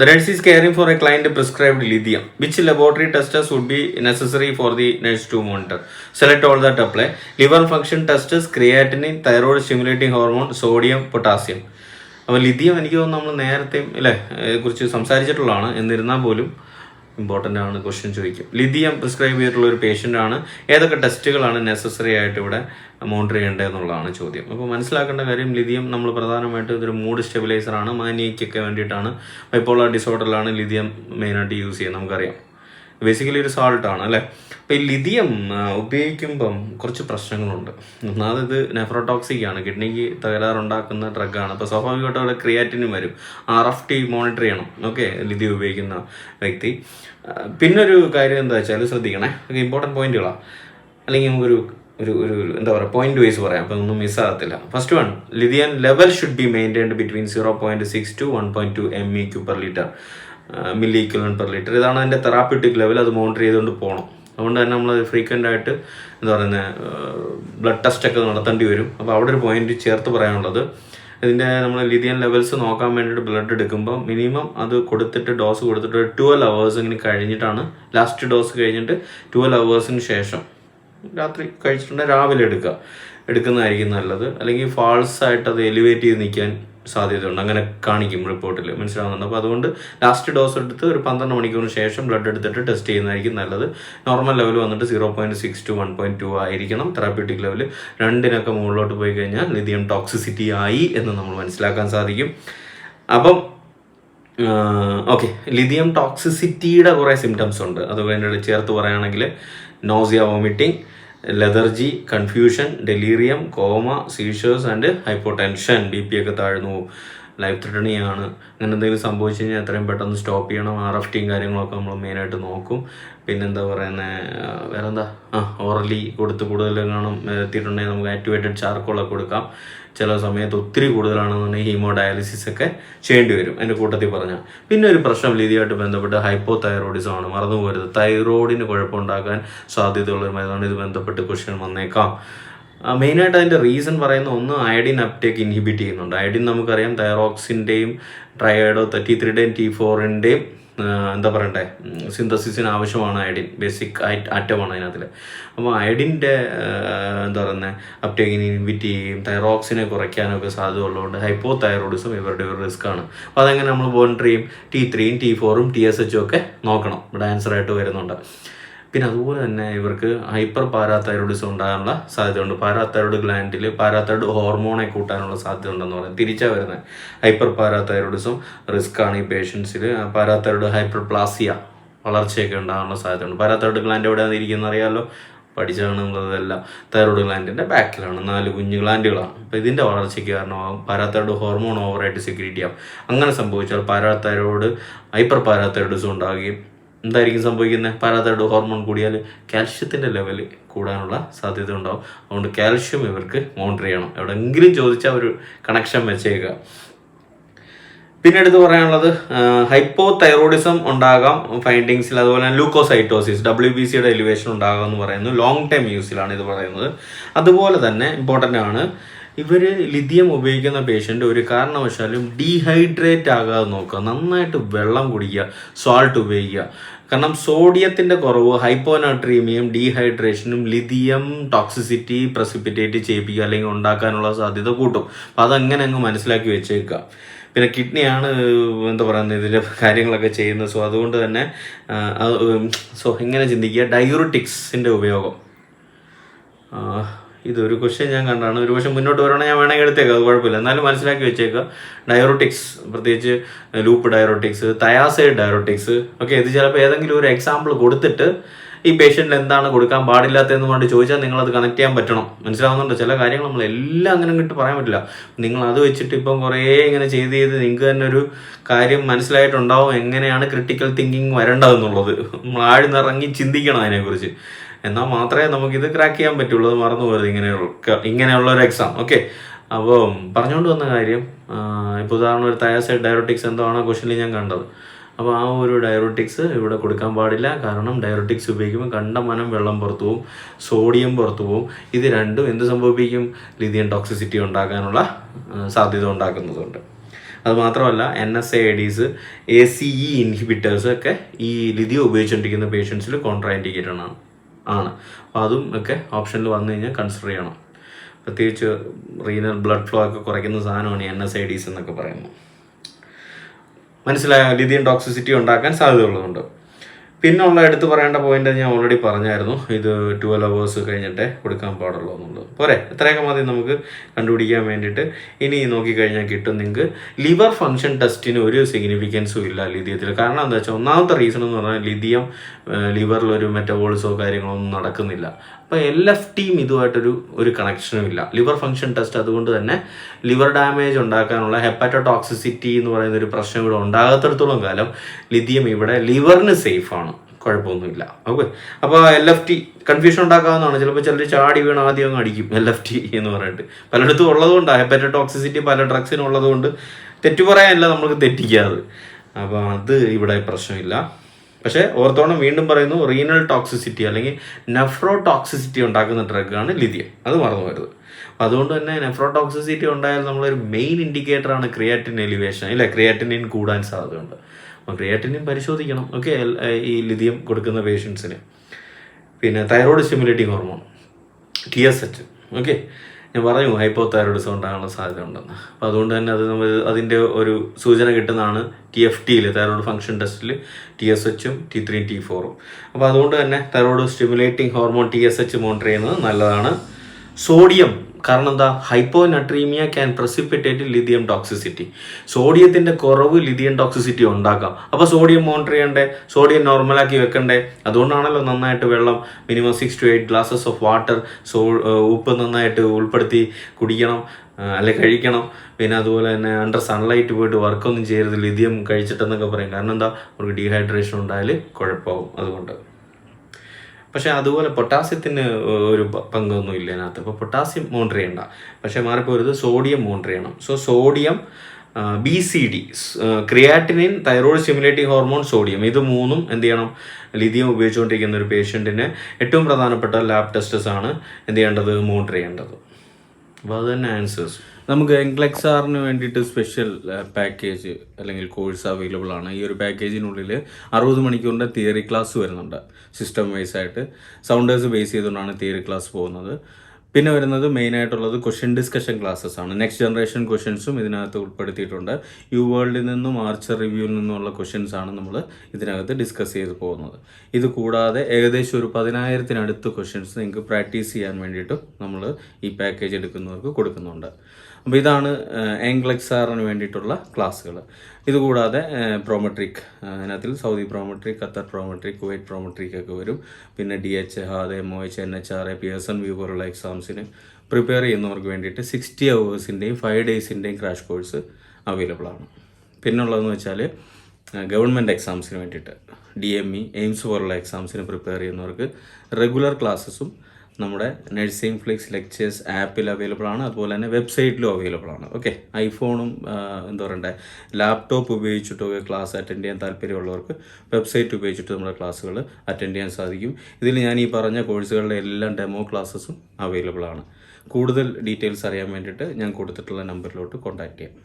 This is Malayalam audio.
The nurse is caring for a client prescribed lithium. Which laboratory tests would be necessary for the nurse to monitor? Select all that apply. Liver function tests creatinine, thyroid stimulating hormone, sodium, potassium. അപ്പോൾ ലിഥിയം എനിക്ക് തോന്നുന്നു നമ്മൾ നേരത്തെയും അല്ലേ കുറിച്ച് സംസാരിച്ചിട്ടുള്ളതാണ് എന്നിരുന്നാൽ പോലും ഇമ്പോർട്ടന്റ് ആണ് ക്വസ്റ്റ്യൻ ചോദിക്കും. ലിഥിയം പ്രിസ്ക്രൈബ് ചെയ്തിട്ടുള്ള ഒരു പേഷ്യന്റ് ആണ്. ഏതൊക്കെ ടെസ്റ്റുകളാണ് നെസസറി ആയിട്ട് ഇവിടെ മോണിറ്റർ ചെയ്യേണ്ടത് എന്നുള്ളതാണ് ചോദ്യം. അപ്പോൾ മനസ്സിലാക്കേണ്ട കാര്യം ലിഥിയം നമ്മൾ പ്രധാനമായിട്ട് ഇതൊരു മൂഡ് സ്റ്റെബിലൈസറാണ് മാനിയയ്ക്കൊക്കെ വേണ്ടിയിട്ടാണ്. ബൈപ്പോളർ ഡിസോർഡറിലാണ് ലിഥിയം മെയിനായിട്ട് യൂസ് ചെയ്യുന്നത്. നമുക്കറിയാം. ബേസിക്കലി ഒരു സോൾട്ടാണ് അല്ലേ? അപ്പോൾ ഈ ലിഥിയം ഉപയോഗിക്കുമ്പം കുറച്ച് പ്രശ്നങ്ങളുണ്ട്. ഒന്നാമത് ഇത് നെഫ്രോടോക്സിക് ആണ് കിഡ്നിക്ക് തകരാറുണ്ടാക്കുന്ന ഡ്രഗാണ് അപ്പോൾ സ്വാഭാവികമായിട്ടും അവിടെ ക്രിയാറ്റിനും വരും. ആർ എഫ് ടി മോണിറ്റർ ചെയ്യണം. ഓക്കെ? ലിഥിയം ഉപയോഗിക്കുന്ന വ്യക്തി. പിന്നെ പിന്നൊരു കാര്യം എന്താ വെച്ചാൽ ശ്രദ്ധിക്കണേ. ഇമ്പോർട്ടന്റ് പോയിന്റുകളാണ് അല്ലെങ്കിൽ നമുക്കൊരു ഒരു ഒരു എന്താ പറയുക പോയിന്റ് വൈസ് പറയാം. അപ്പം ഒന്നും മിസ്സാകത്തില്ല first one lithium level should be maintained between zero point six to one point two M E Q per litre milli per litre ഇതാണ് അതിന്റെ തെറാപ്യൂട്ടിക് ലെവൽ അത് മോണിറ്റർ ചെയ്തുകൊണ്ട് പോകണം അതുകൊണ്ട് തന്നെ നമ്മൾ ഫ്രീക്വന്റ് ആയിട്ട് എന്താ പറയുന്നത് ബ്ലഡ് ടെസ്റ്റ് ഒക്കെ നടത്തേണ്ടി വരും. അപ്പോൾ അവിടെ ഒരു പോയിന്റ് ചേർത്ത് പറയാനുള്ളത് ഇതിന്റെ നമ്മൾ ലിഥിയൻ ലെവൽസ് നോക്കാൻ വേണ്ടിയിട്ട് ബ്ലഡ് എടുക്കുമ്പോൾ മിനിമം അത് കൊടുത്തിട്ട് ഡോസ് കൊടുത്തിട്ട് ട്വൽവ് ഇങ്ങനെ കഴിഞ്ഞിട്ടാണ് ലാസ്റ്റ് ഡോസ് കഴിഞ്ഞിട്ട് ട്വൽവ് അവേഴ്സിന് ശേഷം രാത്രി കഴിച്ചിട്ടുണ്ടെങ്കിൽ രാവിലെ എടുക്കുക. എടുക്കുന്നതായിരിക്കും നല്ലത്. അല്ലെങ്കിൽ ഫാൾസ് ആയിട്ട് അത് എലിവേറ്റ് ചെയ്ത് നിൽക്കാൻ സാധ്യതയുണ്ട്. അങ്ങനെ കാണിക്കും റിപ്പോർട്ടിൽ മനസ്സിലാവുന്നുണ്ട്? അപ്പോൾ അതുകൊണ്ട് ലാസ്റ്റ് ഡോസ് എടുത്ത് ഒരു പന്ത്രണ്ട് മണിക്കൂറിന് ശേഷം ബ്ലഡ് എടുത്തിട്ട് ടെസ്റ്റ് ചെയ്യുന്നതായിരിക്കും നല്ലത്. നോർമൽ ലെവൽ വന്നിട്ട് zero point six to one point two ആയിരിക്കണം. തെറാപ്യൂട്ടിക് ലെവൽ രണ്ടിനൊക്കെ മുകളിലോട്ട് പോയി കഴിഞ്ഞാൽ ലിഥിയം ടോക്സിസിറ്റി ആയി എന്ന് നമ്മൾ മനസ്സിലാക്കാൻ സാധിക്കും. അപ്പം ഓക്കെ ലിഥിയം ടോക്സിസിറ്റിയുടെ കുറേ സിംറ്റംസ് ഉണ്ട്. അത് വേണ്ടി ചേർത്ത് പറയുകയാണെങ്കിൽ nausea vomiting lethargy confusion delirium coma seizures and hypotension. B P ഒക്കെ താഴ്ന്നു. ലൈഫ് ത്രെട്ടണിയാണ്. അങ്ങനെ എന്തെങ്കിലും സംഭവിച്ചു കഴിഞ്ഞാൽ എത്രയും പെട്ടെന്ന് സ്റ്റോപ്പ് ചെയ്യണം. ആർ എഫ് ടിയും കാര്യങ്ങളൊക്കെ നമ്മൾ മെയിനായിട്ട് നോക്കും. പിന്നെന്താ പറയുന്നത് വേറെന്താ? ആ ഓറലി കൊടുത്ത് കൂടുതൽ കാണും എത്തിയിട്ടുണ്ടെങ്കിൽ നമുക്ക് ആക്ടിവേറ്റഡ് ചാർക്കോളൊക്കെ കൊടുക്കാം. ചില സമയത്ത് ഒത്തിരി കൂടുതലാണെന്നുണ്ടെങ്കിൽ ഹീമോ ഡയാലിസിസ് ഒക്കെ ചെയ്യേണ്ടി വരും എന്റെ കൂട്ടത്തിൽ പറഞ്ഞാൽ പിന്നെ ഒരു പ്രശ്നം രീതിയായിട്ട് ബന്ധപ്പെട്ട് ഹൈപ്പോ തൈറോയിഡിസം ആണ്. മറന്നു പോകരുത്. തൈറോയിഡിന് കുഴപ്പമുണ്ടാക്കാൻ സാധ്യതയുള്ളൊരു മരുന്നാണ് ഇത് ബന്ധപ്പെട്ട് ക്വസ്റ്റ്യൻ വന്നേക്കാം. മെയിനായിട്ട് അതിന്റെ റീസൺ പറയുന്ന ഒന്ന് അയഡിൻ അപ്ടേക്ക് ഇൻഹിബിറ്റ് ചെയ്യുന്നുണ്ട്. അയഡിൻ നമുക്കറിയാം തൈറോക്സിന്റെയും ട്രയഡോ ടി ത്രീയുടെയും ടി ഫോറിന്റെയും എന്താ പറയണ്ടേ? സിന്തസിസിന് ആവശ്യമാണ് അയഡിൻ. ബേസിക് ആറ്റമാണ് അതിനകത്തിൽ അപ്പോൾ അയഡിന്റെ എന്താ പറയുന്നത് അപ്ടേക്കിന് ഇൻവിറ്റ് തൈറോക്സിനെ കുറയ്ക്കാനൊക്കെ സാധ്യത ഉള്ളതുകൊണ്ട് ഹൈപ്പോ തൈറോയിഡിസം ഇവരുടെ ഒരു റിസ്ക് ആണ് അപ്പോൾ അതെങ്ങനെ നമ്മൾ ചെയ്യും? ടി ത്രീയും ടി ഫോറും ടി എസ് എച്ചും ഒക്കെ നോക്കണം. ഇവിടെ ആൻസർ ആയിട്ട് വരുന്നുണ്ട്. പിന്നെ അതുപോലെ തന്നെ ഇവർക്ക് ഹൈപ്പർ പാരാതൈറോയിഡിസം ഉണ്ടാകാനുള്ള സാധ്യതയുണ്ട്. പാരാതൈറോയിഡ് ഗ്ലാൻഡിൽ പാരാതൈറോയിഡ് ഹോർമോണെ കൂട്ടാനുള്ള സാധ്യത ഉണ്ടെന്ന് പറയാം തിരിച്ചാ വരുന്നത്. ഹൈപ്പർ പാരാതൈറോയിഡിസം റിസ്ക് ആണ് ഈ പേഷ്യൻസിൽ പാരാതൈറോയിഡ് ഹൈപ്പർ പ്ലാസിയ വളർച്ചയൊക്കെ ഉണ്ടാകാനുള്ള സാധ്യതയുണ്ട്. പാരാതൈറോയിഡ് ഗ്ലാൻഡ് എവിടെയാണ് ഇരിക്കുന്നത് അറിയാമല്ലോ പഠിച്ചാണ് നമ്മളതല്ല തൈറോയിഡ് ഗ്ലാൻഡിന്റെ ബാക്കിലാണ് നാല് കുഞ്ഞു ഗ്ലാൻഡുകളാണ് അപ്പോൾ ഇതിന്റെ വളർച്ചയ്ക്ക് കാരണമാകും പാരാതൈറോയ്ഡ് ഹോർമോൺ ഓവറായിട്ട് സെക്രീറ്റ് ചെയ്യാം. അങ്ങനെ സംഭവിച്ചാൽ പാരാത്തൈറോയിഡ് ഹൈപ്പർ പാരാതൈറോയിഡിസം ഉണ്ടാകുകയും എന്തായിരിക്കും സംഭവിക്കുന്നത്? പാരാതൈഡ് ഹോർമോൺ കൂടിയാൽ കാൽഷ്യത്തിന്റെ ലെവൽ കൂടാനുള്ള സാധ്യത ഉണ്ടാവും. അതുകൊണ്ട് കാൽഷ്യം ഇവർക്ക് മോണിറ്റർ ചെയ്യണം. എവിടെയെങ്കിലും ചോദിച്ചാൽ ഒരു കണക്ഷൻ വെച്ചേക്കുക. പിന്നെ എടുത്ത് പറയാനുള്ളത് ഹൈപ്പോ തൈറോയിഡിസം ഉണ്ടാകാം ഫൈൻഡിങ്സിൽ അതുപോലെ തന്നെ ലൂക്കോസൈറ്റോസിസ് ഡബ്ല്യു ബി സിയുടെ എലിവേഷൻ ഉണ്ടാകാം എന്ന് പറയുന്നു. ലോങ് ടൈം യൂസിലാണ് ഇത് പറയുന്നത്. അതുപോലെ തന്നെ ഇമ്പോർട്ടന്റ് ആണ് ഇവർ ലിഥിയം ഉപയോഗിക്കുന്ന പേഷ്യന്റ് ഒരു കാരണവശാലും ഡീഹൈഡ്രേറ്റ് ആകാതെ നോക്കുക. നന്നായിട്ട് വെള്ളം കുടിക്കുക സോൾട്ട് ഉപയോഗിക്കുക. കാരണം സോഡിയത്തിന്റെ കുറവ് ഹൈപ്പോനാട്രീമിയം ഡീഹൈഡ്രേഷനും ലിഥിയം ടോക്സിസിറ്റി പ്രസിപ്പിറ്റേറ്റ് ചെയ്യിപ്പിക്കുക അല്ലെങ്കിൽ ഉണ്ടാക്കാനുള്ള സാധ്യത കൂട്ടും. അപ്പം അതങ്ങനെ അങ്ങ് മനസ്സിലാക്കി വെച്ചേക്കുക. പിന്നെ കിഡ്നിയാണ് എന്താ പറയുന്നത് ഇതിന്റെ കാര്യങ്ങളൊക്കെ ചെയ്യുന്നത്. സോ അതുകൊണ്ട് തന്നെ സോ ഇങ്ങനെ ചിന്തിക്കുക. ഡയൂറിറ്റിക്സിന്റെ ഉപയോഗം. ഇതൊരു ക്വസ്റ്റ്യൻ ഞാൻ കണ്ടാണ്. ഒരു പക്ഷേ മുന്നോട്ട് വരണമെങ്കിൽ ഞാൻ വേണമെങ്കിൽ എടുത്തേക്കാം. അത് കുഴപ്പമില്ല. എന്നാലും മനസ്സിലാക്കി വെച്ചേക്കുക. ഡയറോട്ടിക്സ് പ്രത്യേകിച്ച് loop diuretics thiazide diuretics okay ഇത് ചിലപ്പോൾ ഏതെങ്കിലും ഒരു എക്സാമ്പിൾ കൊടുത്തിട്ട് ഈ പേഷ്യന്റിന് എന്താണ് കൊടുക്കാൻ പാടില്ലാത്തതെന്ന് കൊണ്ട് ചോദിച്ചാൽ നിങ്ങളത് കണക്ട് ചെയ്യാൻ പറ്റണം. മനസ്സിലാവുന്നുണ്ട്? ചില കാര്യങ്ങൾ നമ്മൾ എല്ലാം അങ്ങനെ കിട്ട് പറയാൻ പറ്റില്ല. നിങ്ങൾ അത് വെച്ചിട്ട് ഇപ്പം കുറേ ഇങ്ങനെ ചെയ്ത് ചെയ്ത് നിങ്ങൾക്ക് തന്നെ ഒരു കാര്യം മനസ്സിലായിട്ടുണ്ടാവും എങ്ങനെയാണ് ക്രിട്ടിക്കൽ തിങ്കിങ് വരേണ്ടതെന്നുള്ളത്. നമ്മൾ ആഴ്ന്നിറങ്ങി ചിന്തിക്കണം അതിനെക്കുറിച്ച്. എന്നാൽ മാത്രമേ നമുക്കിത് ക്രാക്ക് ചെയ്യാൻ പറ്റുള്ളൂ. മറന്നു പോയത് ഇങ്ങനെയുള്ള ഇങ്ങനെയുള്ള ഒരു എക്സാം ഓക്കെ അപ്പോൾ പറഞ്ഞുകൊണ്ട് വന്ന കാര്യം ഇപ്പോൾ ഉദാഹരണം ഒരു തയാസൈഡ് ഡയറോട്ടിക്സ് എന്തോ ആണോ ക്വസ്റ്റനിൽ ഞാൻ കണ്ടത്. അപ്പോൾ ആ ഒരു ഡയറോട്ടിക്സ് ഇവിടെ കൊടുക്കാൻ പാടില്ല. കാരണം ഡയറോട്ടിക്സ് ഉപയോഗിക്കുമ്പോൾ കണ്ട മനം വെള്ളം പുറത്തു പോകും സോഡിയം പുറത്തു പോകും ഇത് രണ്ടും എന്ത് സംഭവിപ്പിക്കും? ലിഥിയൻ ടോക്സിസിറ്റി ഉണ്ടാക്കാനുള്ള സാധ്യത ഉണ്ടാക്കുന്നതുകൊണ്ട് അതുമാത്രമല്ല N S A Ds A C E inhibitors ഒക്കെ ഈ ലിഥിയം ഉപയോഗിച്ചുകൊണ്ടിരിക്കുന്ന പേഷ്യൻസിൽ കോൺട്രാൻഡിക്കേറ്റഡ് ആണ്. ആണ്. അപ്പോൾ അതും ഒക്കെ ഓപ്ഷനിൽ വന്നു കഴിഞ്ഞാൽ കൺസിഡർ ചെയ്യണം. പ്രത്യേകിച്ച് റീനൽ ബ്ലഡ് ഫ്ലോ ഒക്കെ കുറയ്ക്കുന്ന സാധനമാണ് എൻ എസ് ഐ ഡീസ് എന്നൊക്കെ പറയുന്നത്. മനസ്സിലായ? ലിഥിയം ടോക്സിസിറ്റി ഉണ്ടാക്കാൻ സാധ്യതയുള്ളതുണ്ട് പിന്നുള്ള എടുത്ത് പറയേണ്ട പോയിന്റ് ഞാൻ ഓൾറെഡി പറഞ്ഞായിരുന്നു. ഇത് ട്വൽവ് അവേഴ്സ് കഴിഞ്ഞിട്ടേ കൊടുക്കാൻ പാടുള്ളൂ എന്നുള്ളത്. പോരെ ഇത്രയൊക്കെ മതി നമുക്ക് കണ്ടുപിടിക്കാൻ വേണ്ടിയിട്ട്. ഇനി നോക്കിക്കഴിഞ്ഞാൽ കിട്ടും നിങ്ങൾക്ക് ലിവർ ഫംഗ്ഷൻ ടെസ്റ്റിന് ഒരു സിഗ്നിഫിക്കൻസും ഇല്ല ലിഥിയത്തിൽ. കാരണം എന്താ വെച്ചാൽ ഒന്നാമത്തെ റീസൺ എന്ന് പറഞ്ഞാൽ ലിഥിയം ലിവറിൽ ഒരു കാര്യങ്ങളോ ഒന്നും നടക്കുന്നില്ല. അപ്പോൾ എൽ എഫ് ടിയും ഇതുമായിട്ടൊരു ഒരു കണക്ഷനും ഇല്ല. ലിവർ ഫംഗ്ഷൻ ടെസ്റ്റ് അതുകൊണ്ട് തന്നെ ലിവർ ഡാമേജ് ഉണ്ടാക്കാനുള്ള ഹെപ്പറ്റോടോക്സിസിറ്റി എന്ന് പറയുന്ന ഒരു പ്രശ്നം ഇവിടെ ഉണ്ടാകാത്തടത്തോളം കാലം ലിതിയം ഇവിടെ ലിവറിന് സേഫാണ് കുഴപ്പമൊന്നുമില്ല. ഓക്കെ അപ്പോൾ എൽ എഫ് ടി കൺഫ്യൂഷൻ ഉണ്ടാക്കാവുന്നതാണ്. ചിലപ്പോൾ ചിലർ ചാടി വീണ് ആദ്യം അങ്ങ് അടിക്കും എൽ എഫ് ടി എന്ന് പറഞ്ഞിട്ട്. പലയിടത്തും ഉള്ളതുകൊണ്ടാണ് ഹെപ്പറ്റോടോക്സിസിറ്റി പല ഡ്രഗ്സിനും ഉള്ളതുകൊണ്ട് തെറ്റു പറയാനല്ല നമുക്ക് തെറ്റിക്കാറ്. അപ്പോൾ അത് ഇവിടെ പ്രശ്നമില്ല. പക്ഷേ ഓർത്തോണം വീണ്ടും പറയുന്നു റീനൽ ടോക്സിസിറ്റി അല്ലെങ്കിൽ നെഫ്രോ ടോക്സിസിറ്റി ഉണ്ടാക്കുന്ന ഡ്രഗാണ് ലിഥിയം അത് മറന്നു വരുത് അപ്പം അതുകൊണ്ട് തന്നെ നെഫ്രോ ടോക്സിസിറ്റി ഉണ്ടായാൽ നമ്മളൊരു മെയിൻ ഇൻഡിക്കേറ്ററാണ് ക്രിയാറ്റിൻ എലിവേഷൻ ഇല്ല ക്രിയാറ്റിനിൻ കൂടാൻ സാധ്യതയുണ്ട്. അപ്പോൾ ക്രിയാറ്റിനും പരിശോധിക്കണം. ഓക്കെ ഈ ലിഥിയം കൊടുക്കുന്ന പേഷ്യൻസിന്. പിന്നെ thyroid stimulating hormone T S H. Okay ഞാൻ പറഞ്ഞു ഹൈപ്പോ തൈറോയിഡിസം ഉണ്ടാകാനുള്ള സാധ്യത ഉണ്ടെന്ന്. അപ്പോൾ അതുകൊണ്ട് തന്നെ അത് നമ്മൾ അതിന്റെ ഒരു സൂചന കിട്ടുന്നതാണ് ടി എഫ് ടിയിൽ തൈറോയിഡ് ഫംഗ്ഷൻ ടെസ്റ്റിൽ ടി എസ് എച്ചും ടി ത്രീ ടി ഫോറും. അപ്പോൾ അതുകൊണ്ട് തന്നെ thyroid stimulating hormone T S H monitor ചെയ്യുന്നത് നല്ലതാണ്. സോഡിയം കാരണം എന്താ? Hyponatraemia can precipitate lithium toxicity സോഡിയത്തിന്റെ കുറവ് ലിഥിയം ടോക്സിസിറ്റി ഉണ്ടാക്കാം. അപ്പോൾ സോഡിയം മോണിറ്റർ ചെയ്യണ്ടേ? സോഡിയം നോർമലാക്കി വെക്കണ്ടേ? അതുകൊണ്ടാണല്ലോ നന്നായിട്ട് വെള്ളം minimum six to eight glasses of water so ഉപ്പ് നന്നായിട്ട് ഉൾപ്പെടുത്തി കുടിക്കണം അല്ലെ കഴിക്കണം. പിന്നെ അതുപോലെ തന്നെ അണ്ടർ സൺലൈറ്റ് പോയിട്ട് വർക്കൊന്നും ചെയ്യരുത്. ലിഥിയം കഴിച്ചിട്ടെന്നൊക്കെ പറയും. കാരണം എന്താ? അവർക്ക് ഡീഹൈഡ്രേഷൻ ഉണ്ടായാൽ കുഴപ്പമാവും. അതുകൊണ്ട് പക്ഷേ അതുപോലെ പൊട്ടാസ്യത്തിന് ഒരു പങ്കൊന്നും ഇല്ല അതിനകത്ത് അപ്പോൾ പൊട്ടാസ്യം മോണിറ്റർ ചെയ്യണ്ട. പക്ഷേ മാറിപ്പോരുത് സോഡിയം മോണിറ്റർ ചെയ്യണം. So sodium B C D creatinine thyroid stimulating hormone sodium. ഇത് മൂന്നും എന്ത് ചെയ്യണം? ലിഥിയം ഉപയോഗിച്ചുകൊണ്ടിരിക്കുന്ന ഒരു പേഷ്യന്റിന് ഏറ്റവും പ്രധാനപ്പെട്ട ലാബ് ടെസ്റ്റസ് ആണ് എന്ത് ചെയ്യേണ്ടത്? മോണിറ്റർ ചെയ്യേണ്ടത്. ആൻസേഴ്സ് നമുക്ക് എൻക്ലെക്സാറിന് വേണ്ടിയിട്ട് സ്പെഷ്യൽ പാക്കേജ് അല്ലെങ്കിൽ കോഴ്സ് അവൈലബിൾ ആണ്. ഈ ഒരു പാക്കേജിനുള്ളിൽ അറുപത് മണിക്കൂറിന്റെ തിയറി ക്ലാസ് വരുന്നുണ്ട്. സിസ്റ്റം വൈസ് ആയിട്ട്. സൗണ്ടേഴ്സ് ബേസ് ചെയ്തുകൊണ്ടാണ് തിയറി ക്ലാസ് പോകുന്നത്. പിന്നെ വരുന്നത് മെയിൻ ആയിട്ടുള്ളത് ക്വസ്റ്റ്യൻ ഡിസ്കഷൻ ക്ലാസ്സസ് ആണ്. നെക്സ്റ്റ് ജനറേഷൻ ക്വസ്റ്റ്യൻസും ഇതിനകത്ത് ഉൾപ്പെടുത്തിയിട്ടുണ്ട്. യു വേൾഡിൽ നിന്നും ആർച്ചർ റിവ്യൂവിൽ നിന്നുമുള്ള ക്വസ്റ്റ്യൻസ് ആണ് നമ്മൾ ഇതിനകത്ത് ഡിസ്കസ് ചെയ്ത് പോകുന്നത്. ഇത് കൂടാതെ ഏകദേശം ഒരു പതിനായിരത്തിനടുത്ത് ക്വസ്റ്റ്യൻസ് നിങ്ങൾക്ക് പ്രാക്ടീസ് ചെയ്യാൻ വേണ്ടിയിട്ടും നമ്മൾ ഈ പാക്കേജ് എടുക്കുന്നവർക്ക് കൊടുക്കുന്നുണ്ട്. അപ്പോൾ ഇതാണ് ആംഗ്ലക്സാറിന് വേണ്ടിയിട്ടുള്ള ക്ലാസ്സുകൾ ഇതുകൂടാതെ Prometric അതിനകത്തിൽ Saudi Prometric Qatar Prometric Kuwait Prometric ഒക്കെ വരും. പിന്നെ D H HAAD M O H N H R A P S N view പോലുള്ള എക്സാംസിന് പ്രിപ്പയർ ചെയ്യുന്നവർക്ക് വേണ്ടിയിട്ട് സിക്സ്റ്റി അവേഴ്സിന്റെയും ഫൈവ് ഡേയ്സിന്റെയും ക്രാഷ് കോഴ്സ് അവൈലബിൾ ആണ്. പിന്നുള്ളതെന്ന് വെച്ചാൽ ഗവൺമെന്റ് എക്സാംസിന് വേണ്ടിയിട്ട് ഡി എം ഇ എയിംസ് പോലുള്ള എക്സാംസിന് പ്രിപ്പയർ ചെയ്യുന്നവർക്ക് റെഗുലർ ക്ലാസ്സസും നമ്മുടെ നഴ്സിംഗ് ഫ്ലിക്സ് ലെക്ചേഴ്സ് ആപ്പിൽ അവൈലബിൾ ആണ്. അതുപോലെ തന്നെ വെബ്സൈറ്റിലും അവൈലബിൾ ആണ്. ഓക്കെ ഐഫോണും എന്താ പറയണ്ടേ ലാപ്ടോപ്പ് ഉപയോഗിച്ചിട്ടൊക്കെ ക്ലാസ് അറ്റൻഡ് ചെയ്യാൻ താല്പര്യമുള്ളവർക്ക് വെബ്സൈറ്റ് ഉപയോഗിച്ചിട്ട് നമ്മുടെ ക്ലാസ്സുകൾ അറ്റൻഡ് ചെയ്യാൻ സാധിക്കും. ഇതിൽ ഞാൻ ഈ പറഞ്ഞ കോഴ്സുകളുടെ എല്ലാം ഡെമോ ക്ലാസ്സസും അവൈലബിൾ ആണ്. കൂടുതൽ ഡീറ്റെയിൽസ് അറിയാൻ വേണ്ടിയിട്ട് ഞാൻ കൊടുത്തിട്ടുള്ള നമ്പറിലോട്ട് കോൺടാക്ട് ചെയ്യാം.